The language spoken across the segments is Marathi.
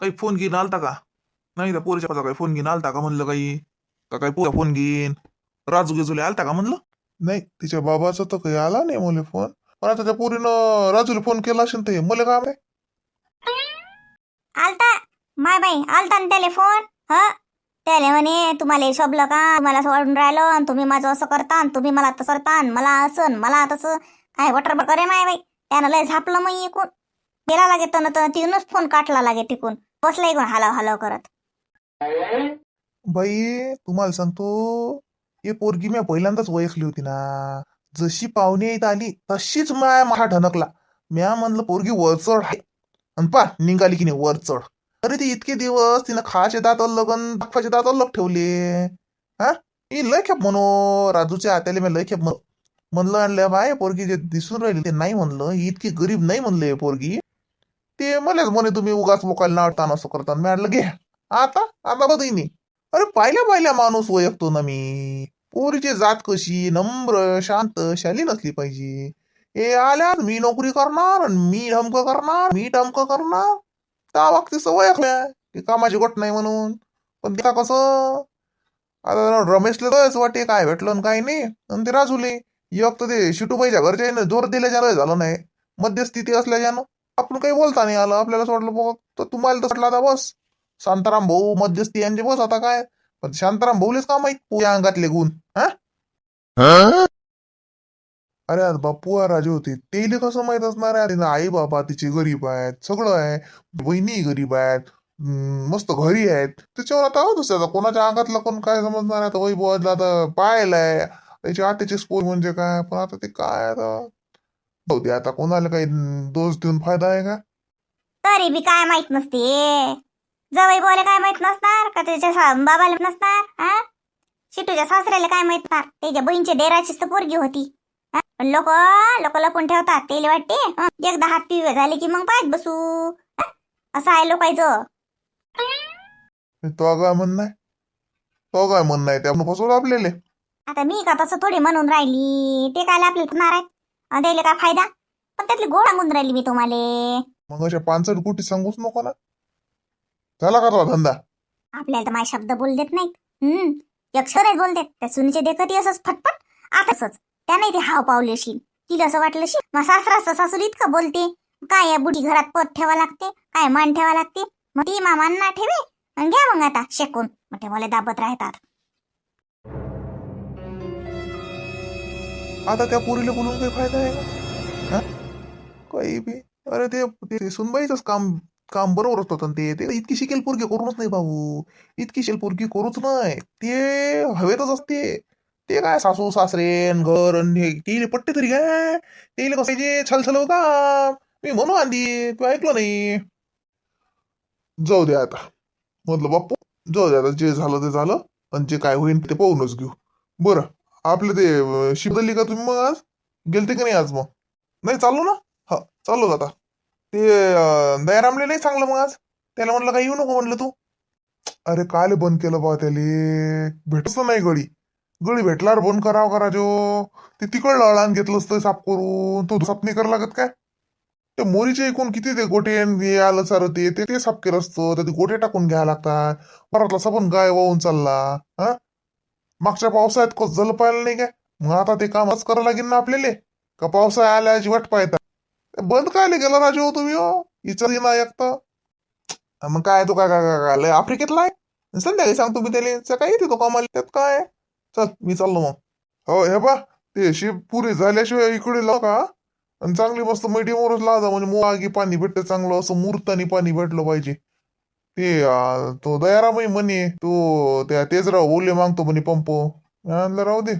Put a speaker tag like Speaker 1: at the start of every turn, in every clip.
Speaker 1: काही फोन घेऊन आलता का नाही त्या पोरीच्या काही फोन घेऊन आलता का म्हणलं काही का काही पोरा फोन घेईन राजू गेजुले आलता का म्हणलं नाही तिच्या बाबाचा तर काही आला नाही मला फोन पण आता त्या पोरीनं राजूला फोन केला असेल ते मला काय माहीत?
Speaker 2: आलता माय बाई आलता ना त्याले फोन ह त्याले म्हणे तुम्हाला शोभलं का तुम्हाला असं वाढून राहिलं आणि तुम्ही माझं असं करता आणि तुम्ही मला तसं करता आणि मला असं आणि मला तसं काय वटर करे माय बाई त्यानं लय झापलं मग इकून गेला लागे तर तर तिथूनच फोन काटला लागे तिकून बसला कोण? हलव हलव करत.
Speaker 1: बाई तुम्हाला सांगतो हे पोरगी मी पहिल्यांदाच ओळखली होती ना. जशी पाहुणे येत आली तशीच माया माहा ठणकला. म्या म्हणलं पोरगी वरचढ आहे. आणि पा निघाली की नाही वरचढ. अरे ती इतके दिवस तिनं खाचे दात लगन दाखवाचे दात अलग ठेवले. हा? मी लय खेप म्हणो राजूच्या हात्याला मी लय खेप म्हणो म्हणलं आणलं बाय पोरगी जे दिसून राहिली ते नाही म्हणलं. ही इतकी गरीब नाही म्हणलं हे पोरगी. ते मलाच म्हणे तुम्ही उगाच लोकांना नावताना असं करता. मी घ्या आता? आता बघ नाही अरे पाहिल्या पाहिल्या माणूस ओळखतो ना मी. पोरीची जात कशी? नम्र शांत शालीन असली पाहिजे. हे आल्यात मी नोकरी करणार आणि मी ढमक करणार मी ढमकं करणार. त्या बाबतीत सवय की कामाची गोट नाही म्हणून. पण त्या कसं? आता रमेशला तरच वाटे काय भेटलं काय नाही? आणि ते राजूले एक तर ते शिटूबाईच्या घरच्या जोर दिल्याच्या झालं नाही. मध्यस्थिती असल्याच्यानं. आपण काही बोलता नाही आलं. आपल्याला सोडलं बघ तर तुम्हाला तर वाटलं आता बस. शांताराम भाऊ मध्यस्थी यांचे बस आता काय? पण शांताराम भाऊलेच का माहीत? पुया अंगातले गुण. हा? अरे आज बाप्पू राजे होते. तेले कसं माहीत असणार आहे? आई बाबा तिचे गरीब आहेत. सगळं आहे. बहिणी गरीब आहेत. मस्त घरी आहेत. त्याच्यावर आता हो दुसऱ्याचा कोणाच्या अंगातलं कोण काय समजणार? आहे आता वैभवाला आता पाहायलाय त्याची आत्याची स्पोर म्हणजे काय? पण आता ते काय आता? भाऊ दे आता कोणाला काही दोष देऊन फायदा आहे का?
Speaker 2: तरी बी काय माहीत नसते. जवळ बोले काय माहीत नसणार? का त्याच्या सा- बाबाला नसणार? हा शिटूच्या सासऱ्याला काय माहीत नसणार? त्याच्या बहिणीच्या डेराचीच तर पोरगी होती. लोक लोक लपून ठेवतात त्याला वाटते. हं, एकदा हात पिवे झाले की मग पाहत बसू. हा? असं आहे लोकांचं
Speaker 1: तो काय म्हणणं आहे? तो काय म्हणणं आहे? त्यामुळे फसवलं आपल्याला.
Speaker 2: आता मी का तसं थोडी म्हणून राहिली? ते काय आपल्याला आहे? त्याला काय फायदा? पण त्यातली गोड सांगून राहिली मी तुम्हाला.
Speaker 1: मग अशा पानसट गोटी सांगूच नको ना. झाला का तुला धंदा?
Speaker 2: आपल्याला तर माझे शब्द बोल देत नाहीत. हम्म अक्षरच बोल देत त्या सुनीचे देखत असंच फटफट आताच त्या नाही ते हाव पावले अशी. तिला असं वाटलं शी मग सासरा सासूर इतकं बोलते. काय या बुढी घरात पद ठेवा लागते काय मान ठेवा लागते. मग ती मामान ठेवे घ्या मग आता शेकून. मग ते मला दाबत राहतात.
Speaker 1: आता त्या पोरीला बोलून काही फायदा आहे का? हा? काही बी. अरे ते ते सुनबाईच काम काम बरोबर होतं ते. ते इतकी शिकेल पोरगी करूनच नाही भाऊ. इतकी शिकेल पोरगी करूच नाही. ते हवेतच असते. ते काय सासू सासरे घर तेले पट्टे तरी काय? तेले कसं जे छलछल हो का? मी म्हणू आधी तू ऐकलं नाही. जाऊ दे आता. म्हटलं बाप्पू जाऊ दे आता. जे झालं ते झालं. आणि जे काय होईल ते पाहूनच घेऊ. बरं. आपलं ते अं, का तुम्ही मग आज? गेलते का नाही आज मग? नाही चाललो ना. हा चाललो आता ते दयारामले नाही चांगलं मग आज. त्याला म्हटलं काही येऊ नको म्हणलं तू. अरे काल बंद केलं बा त्याले. भेटच नाही गळी गळी भेटल्यावर बंद करावं करा जो. ते तिकडलं अळान घेतलं असतं साफ करून. तो साफ नाही करा लागत काय? ते मोरीचे एकूण किती ते गोटे आलं सारं ते ते- ते साफ केलं असतं. तर ते गोटे टाकून घ्यायला लागतात. परतला सबन गाय वाहून चालला. हा? मागच्या पावसाळ्यात कसं जल पाहिलं नाही काय? मग आता ते कामच करावं लागेल ना आपल्याला. का पावसाळा आल्याची वाट पाहता बंद काय गेला राजू हो तुम्ही हो? इचारी ना ऐकता मग काय तो काय काय काय काय लय आफ्रिकेतला आहे? संध्याकाळी सांगतो मी त्याला. सकाळी येते तो कामाला. त्यात काय चल मी चाललो मग. हो हे बा ते शिप पुरी झाल्याशिवाय इकडे लाव का? आणि चांगली मस्त मिडियमवरच लावा म्हणजे मुळागी पाणी भेटतं चांगलं. असं मुहूर्तानी पाणी भेटलं पाहिजे. ते अं, तो दयारामही म्हणे. तू त्या तेजराव बोलले मागतो म्हणे पंप. म्हणलं राहू दे.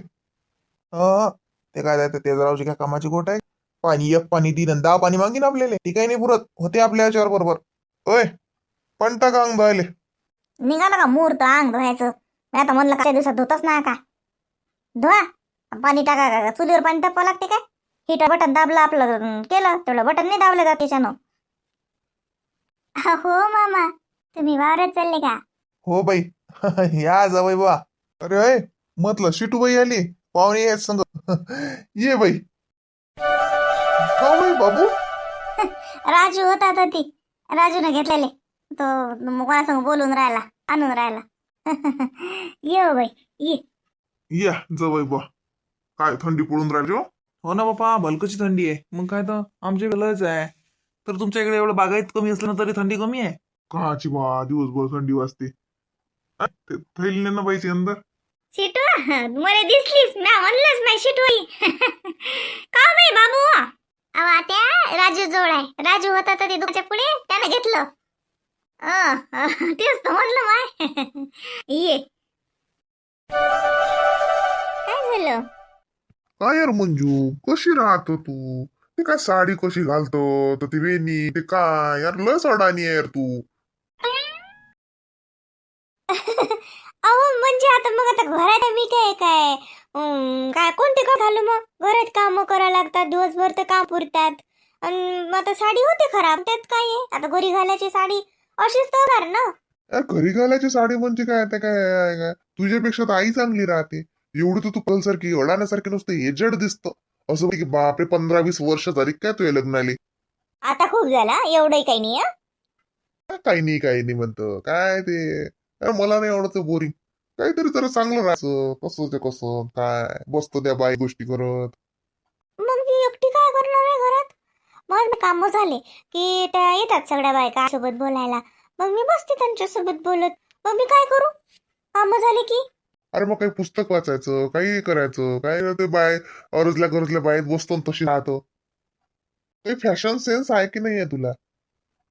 Speaker 1: हा ते काय जायचं तेजरावची काय कामाची गोट आहे? पाणी एक पाणी तीन आणि दहा पाणी मागीन आपल्याला. ती काही नाही पुरत. होते आपल्या याच्यावर बरोबर. ओय पण का अंग धुवायले?
Speaker 2: निघालं का मुहूर्त अंग धुवायचं? मी आता म्हणलं काही दिवसात धुतच ना का? धुवा. पाणी टाका का चुलीवर पाणी टाकावं लागते काय? हिटर बटन दाबलं आपलं अं, केलं. तेवढं बटन नाही दाबलं जात त्याच्यानं. हो मामा. तुम्ही वावरात चालले का?
Speaker 1: हो बाई. या जावई बा अरे अय म्हटलं शिटूबाई आली. पाहुणे आहेत संग ये बाई. का बाई बाबू.
Speaker 2: राजू होता तर ती. राजूने घेतलेले. तो मग कोणासंग बोलून राहिला आणून राहिला. ये हो बाई ये.
Speaker 1: या जवळ बा काय थंडी पडून राहिली हो?
Speaker 3: हो ना बापा भलकची थंडी आहे. मग काय तर? आमच्या इकडे लयच आहे. तर तुमच्या इकडे एवढं बागायत कमी असलं ना तरी थंडी कमी आहे?
Speaker 1: काची बा दिवसभर थंडी वाजते. थैली ने बाईची अंदर.
Speaker 2: शिटू मला दिसलीस मी म्हणलंच नाही शिटू का बाई बाबू? अवा त्या राजू जवळ आहे. राजू होता तर ते दुकाच्या पुढे त्याने घेतलं. अं, तेच तर म्हणलं माय ये. काय झालं?
Speaker 1: काय यार मंजू कशी राहतो तू? ते काय साडी कशी घालतो? तर ती वेणी ते काय? यार लस अडाणी आहे यार तू.
Speaker 2: अहो म्हणजे आता मग आता घरात मी काय काय? काय कोणते काम घालू मग? घरात काम करा लागतात दिवसभर तर काम पुरतात. आणि मग आता साडी होते खराब त्यात काय आहे? आता घरी घालायची साडी अशीच तर होणार ना?
Speaker 1: घरी घालायची साडी म्हणजे काय? ते काय आहे काय तुझ्यापेक्षा तर आई चांगली राहते. एवढी तर तू पलसारखी अडाण्यासारखी नुसतं एजड दिसतं. असं की बापरे पंधरा वीस वर्ष झाली काय तुझ्या लग्नाले?
Speaker 2: आता खूप झाला एवढंही काही नाही हं?
Speaker 1: काही नाही काही नाही म्हणतं. काय ते? मला नाही आवडत बोरिंग काहीतरी जरा चांगलं राहायचं. कसं ते कसं काय? बसतो त्या बाई गोष्टी करत.
Speaker 2: मग मी एकटी काय करणार आहे घरात? मग काम झाले की त्या येतात सगळ्या बायका सोबत बोलायला. मग मी बसते त्यांच्यासोबत बोलत. मग मी काय करू? काम झाले की?
Speaker 1: अरे मग काही पुस्तक वाचायचं काही करायचं. काय ते बाय अरजल्या गरजल्या बाहेर बसतो आणि तशी राहतो. काही फॅशन सेन्स आहे की नाही आहे तुला?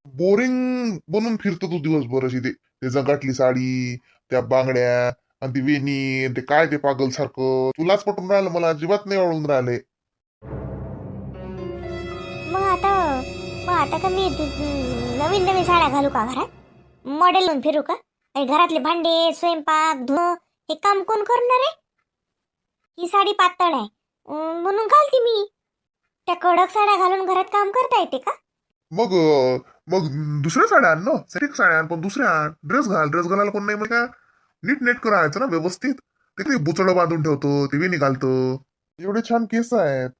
Speaker 1: बोरिंग बनून फिरतो तू दिवसभर अशी ते. ते जंगाटली साडी त्या बांगड्या आणि ती वेणी ते काय ते पागल सारखं तुलाच पटून राहिलं मला अजिबात नाही आवडून राहिले.
Speaker 2: मग आता मग आता का मी दु- नवीन नवीन साड्या घालू का घरात? मॉडेल होऊन फिरू का? आणि घरातले भांडे स्वयंपाक धुणं हे काम कोण करणार आहे? ही साडी पातळ आहे. अं, म्हणून घालते मी. त्या कडक साड्या घालून घरात काम करता येते का?
Speaker 1: मग मग दुसऱ्या साड्या आण ना? सेटिक साड्या आण पण दुसऱ्या आण ड्रेस घाल. ड्रेस घालायला कोण नाही मग का नीट नेट राहायचं ना व्यवस्थित. ते काही बुचडं बांधून ठेवतो ते वेणी घालतो एवढे छान केस आहेत.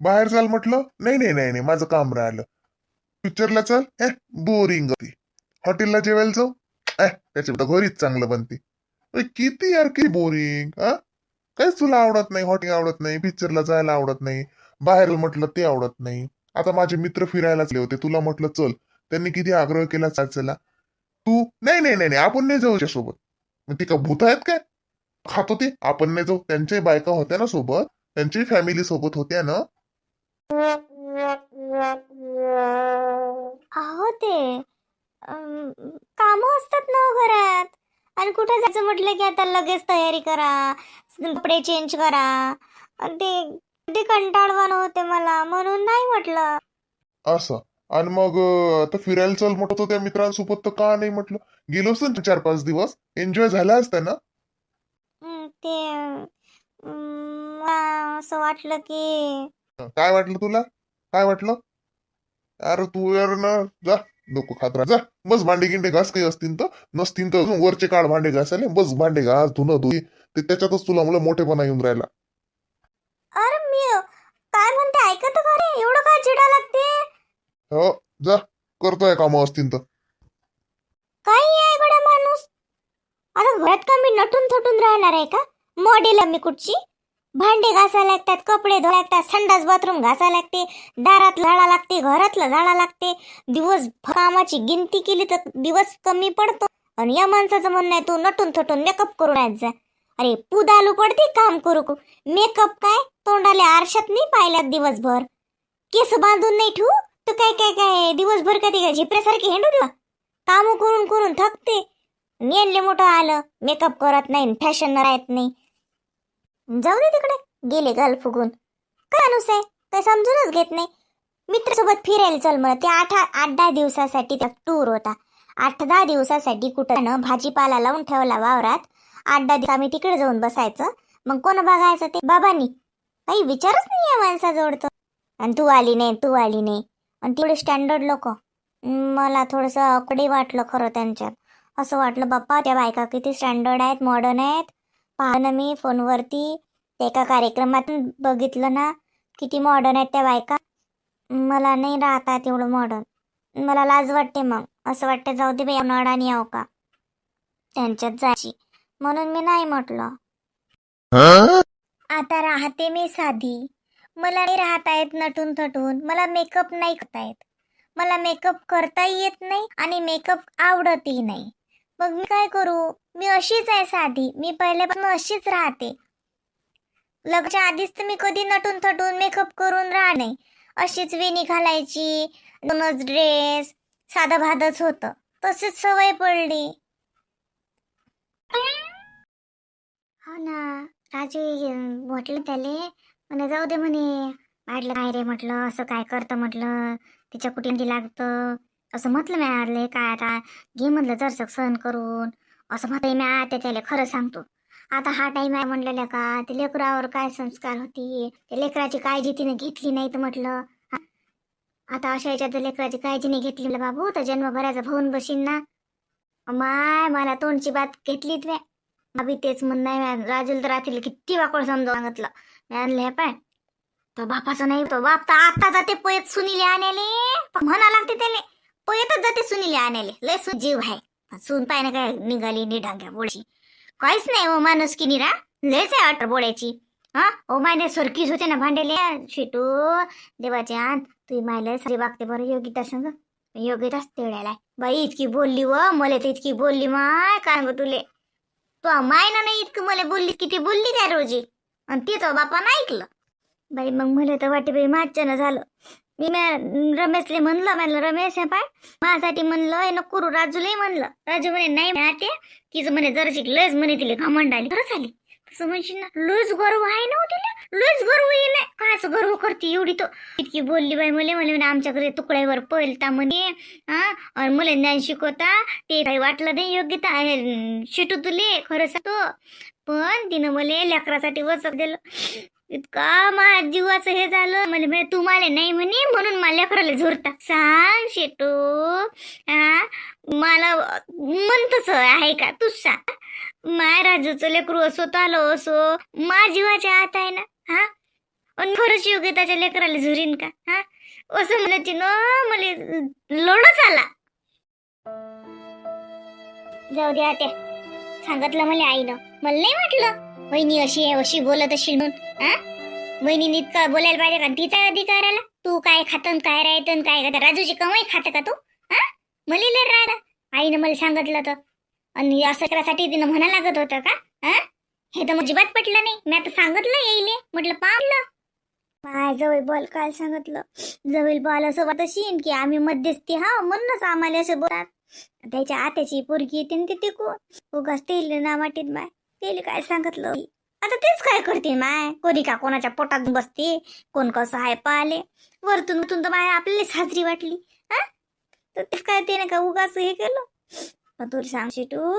Speaker 1: बाहेर चाल म्हटलं नाही नाही नाही नाही माझं काम राहिलं. पिक्चरला चल ए बोरिंग ती हॉटेलला जेवायला जाऊ ए त्याच्या घरीच चांगलं बनते. किती यार किती बोरिंग हा? काहीच तुला आवडत नाही हॉटेल आवडत नाही पिक्चरला जायला आवडत नाही. बाहेर म्हटलं ते आवडत नाही. आता माझे मित्र फिरायला चालले होते. तुला म्हटलं चल. त्यांनी किती आग्रह केला चाचाला तू नाही नाही नाही नाही, आपण नाही जाऊ सोबत मग ती का भूत आहेत काय? खातो ते आपण नाही जाऊ. त्यांच्याही बायका होत्या ना सोबत. त्यांची फॅमिली सोबत होत्या ना.
Speaker 2: अहो ते काम असतात ना हो घरात. आणि कुठे जायचं म्हटलं की आता लगेच तयारी करा कपडे चेंज करा. आणि ते ते कंटाळवाणं होते मला म्हणून नाही म्हटलं.
Speaker 1: असं. आणि मग अं, आता फिरायला चल म्हटलं होतं त्या मित्रांसोबत तर का नाही म्हटलं? गेलो असतो ना चार पाच दिवस एन्जॉय झाला असता ना?
Speaker 2: हं, ते अं, मला असं वाटलं की
Speaker 1: काय वाटलं तुला? काय वाटलं? अरे तू यार ना जा नको खात राहा. जा बस भांडे गिंडे घास काही असतील तर नसतील तर अजून वरचे काढ भांडे घासायला. बस भांडे घास धुणं धुई ते त्याच्यातच तुला मला मोठेपणा येऊन राहिला.
Speaker 2: म्हणते ऐकत का रे? एवढं काय चिडा लागते?
Speaker 1: हो जा करतोय काम असतील तर.
Speaker 2: काही आहे गड्या माणूस. आता घरात का मी नटून थटून राहणार आहे का? मॉडेल आहे मी कुठची? भांडे घासायला लागतात कपडे धुवा लागतात संडास बाथरूम घासायला लागते दारात झाडा लागते घरातलं झाडा लागते. दिवस कामाची गिनती केली तर दिवस कमी पडतो. आणि या माणसाचं म्हणणं आहे तू नटून थटून मेकअप करून राहत जा. अरे पुदालू पडते काम करू मेकअप काय? तोंडाले आरशात नाही पाहिल्यात दिवसभर. केस बांधून नाही ठेवू? तू काय काय काय? दिवसभर कधी काय झिपऱ्यासारखी हेंडू देवा? काम करून करून थकते. नेले मोठं आलं. मेकअप करत नाही फॅशन राहत नाही. जाऊ दे तिकडे. गेले गाल फुगून. काय अनुस आहे? काय समजूनच घेत नाही. मित्रासोबत फिरायला चल मला ते आठ आठ दहा दिवसासाठी त्या टूर होता. आठ दहा दिवसासाठी कुठं भाजीपाला लावून ठेवला वावरात. आठ दहा दिवस आम्ही तिकडे जाऊन बसायचं. मग कोण बघायचं ते? बाबांनी. काही विचारच नाही या माणसाजवळ तर आणि तू आली नाही तू आली नाही. आणि तेवढे स्टँडर्ड लोक. मला थोडंसं अकडे वाटलं खरं त्यांच्यात. असं वाटलं बाप्पा त्या बायका किती स्टँडर्ड आहेत मॉडर्न आहेत. पाहणं ना मी फोनवरती. ते एका कार्यक्रमात बघितलं ना किती मॉडर्न आहेत त्या बायका. मला नाही राहता तेवढं मॉडर्न मला लाज वाटते मग. असं वाटते जाऊ दे बाई आणि याव का? त्यांच्यात जायची. म्हणून मी नाही म्हटलं. आता राहते मी साधी. मला नाही राहता येत नटून थटून. मला मेकअप नाही करता येत. मला मेकअप करताही येत नाही आणि मेकअप आवडतही नाही. मग मी काय करू? मी अशीच आहे साधी. मी पहिल्यापासून अशीच राहते. लग्नाच्या आधीच तर मी कधी नटून थटून मेकअप करून राह नाही. अशीच वेणी घालायची दोनच ड्रेस साधं भादच होतं. तशीच सवय पडली. हो ना. राजू म्हटलं त्याले म्हणे जाऊ दे म्हणे म्हटलं काय रे म्हटलं असं काय करतं म्हटलं तिच्या कुठे लागतं. असं म्हटलं मी आडले काय आता घे म्हटलं जरसक सहन करून. असं म्हटलं मी आता त्याला खरं सांगतो. आता हा टाइम आहे म्हणलेल्या का ते लेकरावर काय संस्कार होती? ते लेकराची काळजी तिने घेतली नाही तर म्हटलं. आता अशा याच्यात लेकराची काळजी नाही घेतली म्हटलं बाबू तर जन्मभराचा भाऊन बशीन ना. माय मला तोंडची बात घेतली तुम्ही अभि तेच म्हणणं आहे राजूला तर रात्री किती वाकड समजावून सांगितलं. मी आणलं पाय. तो बापाचा नाही तो बाप तर आता जाते पोयत सुनीले आणाले म्हणा लागते त्याले पोयतच जाते सुनीले आणाले लय सु जीव आहे. सून पाय ना काय निघाली निढांग्या बोळशी. काहीच नाही हो ओ माणूस की निरा लयच आहे अटर बोळ्याची. हा? ओ मायने सरकीच होते ना भांडेले शिटू देवाचे आण तू मायला सारी वागते बरं योगिता संग. योगिताच तेवढ्याला बाई इतकी बोलली व. मला तर इतकी बोलली माय काय ग तुले. तो मायना नाही इतकं मला बोलली किती बोलली त्या रोजी. आणि ते तो बापानं ऐकलं. बाई मग मला तर वाटे बाई माझ्यानं झालं. मी रमेशले म्हणलं म्हणलं रमेश हे पाय माझ्यासाठी म्हणलं हे नको करू राजूलाही म्हणलं. राजू म्हणे नाही म्हणते तिचं म्हणे जर शिकलंच म्हणे तिला घमंड आली खरंच आली तसं ना लूज गर्व आहे ना हो तिला? लयच गर्व येईल कायच गर्व करते एवढी तो? इतकी बोलली बाई मला म्हणे म्हणे आमच्या घरी तुकड्यावर पहिलता म्हणे हा? आणि मला ज्ञान शिकवता ते काही वाटलं नाही योग्यता शिटू तुले खरं सांगतो. पण तिनं मला लेकरासाठी वचक दिलं. इतका माझ्या जीवाचं हे झालं. म्हणजे म्हणे तुम्हाला नाही म्हणे म्हणून मला लेकराला झोरता. सांग शेटू हा? मला म्हणतच आहे का तू सांग माय राजूचं लेकरू असो तर आलो असो मा जीवाच्या आत आहे ना हा? आणि खरंच योग्यताच्या लेकराला झुरीन का हा? असं म्हणायची न मला लोडच आला जाऊ द्या त्या सांगितलं मला आईनं. मला नाही म्हटलं वहिनी अशी आहे अशी बोलत असेल म्हणून हा? वहिनीने बोलायला पाहिजे का? तिचा अधिकार आला तू काय खातन काय राहतन काय खाता? राजूची कमाई खात का तू? हा? मला लय आईनं मला सांगितलं तर आणि असं करासाठी तिनं म्हणा लागत होतं का? हा? हे तर अजिबात पटलं नाही. मी आता सांगितलं येईल म्हटलं पाहिलं. माय जवळ बॉल काल सांगितलं. जवळ बॉल असं वाटत की आम्ही मध्यस्थी हा म्हणूनच आम्हाला असं बोला त्याच्या आत्याची पोरगी येते न ती टिकू उगाच तेल ना वाटीत माय त्याला काय सांगितलं? आता तेच काय करते माय? कोणी का कोणाच्या पोटात बसते? कोण कसं आहे पाहिले वरतून उतून तर माय आपल्याला साजरी वाटली हा? तर तेच काय ते नाही का उगाच हे केलं? पण तुला सांगशी तू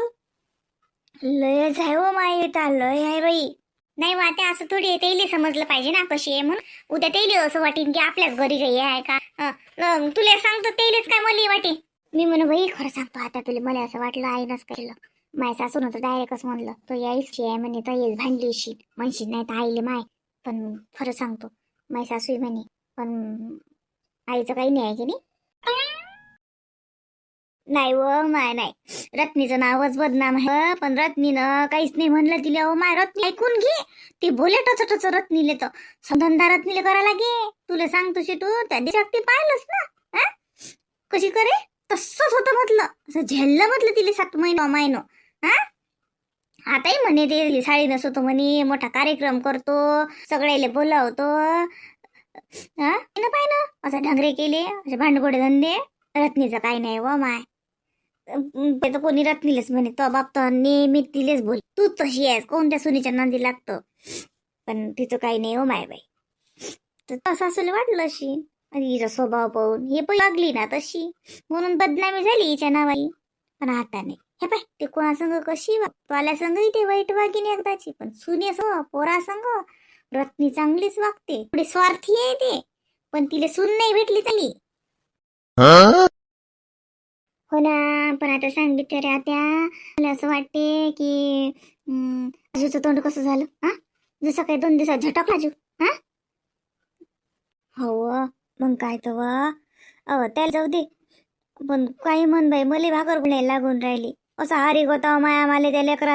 Speaker 2: लयच आहे हो माय येता लय आहे बाई. नाही मग आता असं थोडी तेली समजलं पाहिजे ना कशी आहे म्हणून. उद्या तेली असं वाटेन की आपल्याच घरी काही आहे का? तुला सांगतो तेलीच काय मला वाटे. मी म्हणू बाई खरं सांगतो आता तुला मला असं वाटलं आहे नस केलं. माय सासून तर डायरेक्टच म्हणलं तो यायची आहे म्हणे तर येस भांडली येशील म्हणशील नाही तर आईले माय. पण खरं सांगतो माय सासू म्हणे पण आईचं काही नाही आहे की नाही? नाही व माय नाही. रत्नीचं नावच बदनाम आहे पण रत्नीनं काहीच नाही म्हणलं तिला. ओ माय रत्नी ऐकून घे. ती बोले टच टच रत्नीले तर. संधंदा रत्नीले करा लागे. तुला सांगतो तू त्या दिवशी पाहिलंच ना? हा? कशी करे? तसंच होतं म्हटलं. असं झेललं म्हटलं तिला सात महिनो महिनो हा? आताही म्हणे ते साडी नसतो म्हणे मोठा कार्यक्रम करतो सगळ्याले बोलावतो. हा? ना पाय ना असं ढंगरे केले असे भांडगोडे धंदे. रत्नीचं काही नाही व माय. त्याचं कोणी रत्नीलेच म्हणे तो बाप तर नेहमी तिलेच बोल. तू तशी आहेस कोणत्या सुनीच्या नांदी लागतो? पण तिचं काही नाही हो माय बाई. तर तसं असं वाटलं अशी. आणि हिचा स्वभाव पाहून. हे पण लागली ना तशी. म्हणून बदनामी झाली हिच्या नावाई पण आता नाही. हे पाय ते कोणासंग कशी वाग पाल्या संगही ते वाईट वागिनी एकदाची पण सुने सो पोरा संग रत्नी चांगलीच वागते पुढे स्वार्थी आहे ते पण तिला सून नाही भेटली चांगली हो ना पण आता सांगितलं रे आता मला असं वाटते की राजूचं तोंड कसं झालं हा जसं काही दोन दिवसात झटक राजू हा हो मग काय तर वा अहो त्याला जाऊ दे पण काही म्हण बाई मले भाकर गुणायला लागून राहिली असं हारी गोता माया माले त्या लेकरा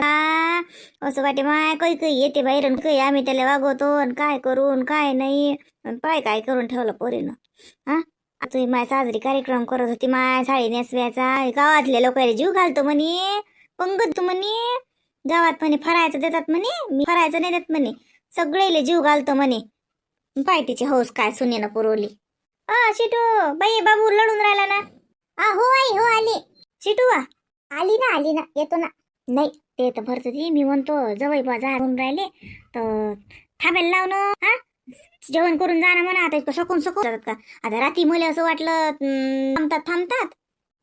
Speaker 2: असं वाटे माय काही काही येते बाहेर काही आम्ही त्याला वागवतो आणि काय करून काय नाही. पाय काय करून ठेवलं पोरीनं? हा? आता ही माय साजरी कार्यक्रम करत होती माय साडी नेसव्याचा. गावातल्या लोकांना जीव घालतो म्हणे. पंगत तू म्हणे. गावात म्हणे फरायचं देतात म्हणे. मी फरायचं नाही देत म्हणे. सगळेले जीव घालतो म्हणे. पायटीची हौस काय सुनेनं पुरवली? आ शिटू बाई बाबू लढून राहिला ना. आ हो आई हो आली. शिटू वा आली ना आली ना. येतो ना. नाही ते तर भरत ती मी म्हणतो जवळ बाजार होऊन राहिले. तर थांबायला लावणं हा? जेवण करून जाणं म्हणा. आता सकून सकून जातात का? आता रात्री मुले असं वाटलं थांबतात थांबतात.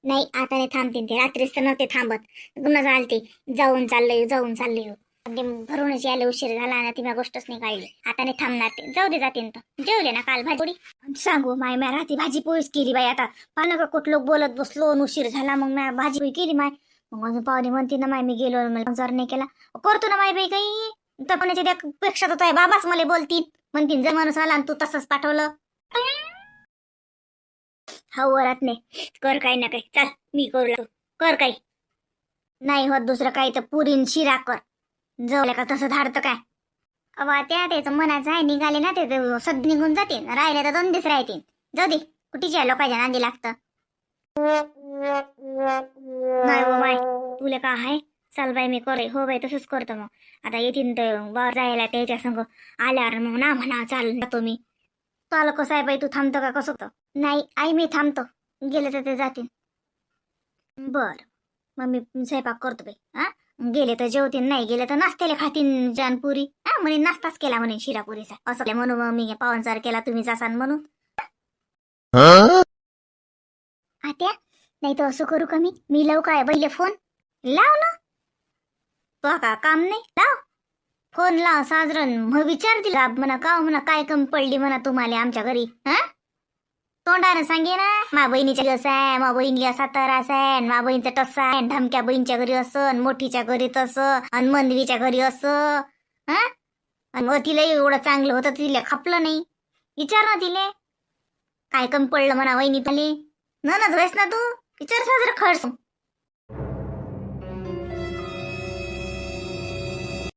Speaker 2: नाही आता नाही थांबतील ते. रात्रीच तर नव्हते थांबत. पुन्हा चालते जाऊन चाललंय जाऊन चाललंय. ते भरूनच यायला उशीर झाला ना ती मी गोष्टच नाही काढली. आता नाही थांबणार ते. जाऊ दे जातीन तर जेवले ना काल भाजी? सांगू माय माय राहते भाजी पोळीच केली बाई आता. पाहिलं का कुठ लोक बोलत बसलो आणि उशीर झाला. मग मी भाजी पोळी केली माय. मग अजून पाहुणे म्हणते ना माय मी गेलो मला जर नाही केला. करतो ना माय बाई काही. तर पण त्या पेक्षा तर बाबाच मला बोलतील म्हणतील जर माणूस आला आणि तू तसंच पाठवलं. हा वरात नाही कर काही ना काही. चाल मी करू लागतो. कर काही. नाही होत दुसरं काही तर पुरीन शिरा कर. जवळ का तसं धाडतं काय? अवा त्या त्याचं मनाचं आहे निघाले ना ते तर सद निघून जाते राहिले तर दोन दिवस राहतील. जाऊ दे कुठीच्या लोकांच्या नांदी लागतं? नाही हो बाय तुला का आहे? चाल बाई मी करे हो बाई तसंच करतो मग. आता येथील तर वर जायला त्याच्या संग आल्यावर मग ना म्हणा चाल जातो मी. चाल कसं आहे बाई तू थांबतो का? कसं होतं? नाही आई मी थांबतो. गेले तर ते जातील. बर. मग मी स्वयंपाक करतो बाई हा? गेले तर जेवतील नाही गेले तर नाश्त्याला खातील जानपुरी. हा म्हणे नाश्ताच केला म्हणे शिरापुरीचा असं म्हणून मग मी पावनसार केला तुम्ही जासान म्हणून. आत्या नाही तर असं करू का मी? मी लावू काय? पहिले फोन? लाव ना. तो का काम नाही. लाव. फोन लाव साजरण मग विचारतील. का म्हणा का म्हणा काय कमी पडली म्हणा तुम्हाला आमच्या घरी हा? तोंडानं सांगे ना मा बहिणीच्या घरी असं आहे मा बहिणीला सातारा असं आहे मा बहिणीचा टस्सा आहे धमक्या बहिणीच्या घरी असं मोठीच्या घरी तसं आणि मंदवीच्या घरी असं हा? आणि तिला एवढं चांगलं होतं तिला खपलं नाही. विचार ना तिले. काय कमी पडलं म्हणा वहिनी तुले. न ना ना तू? विचार साजरं खर्च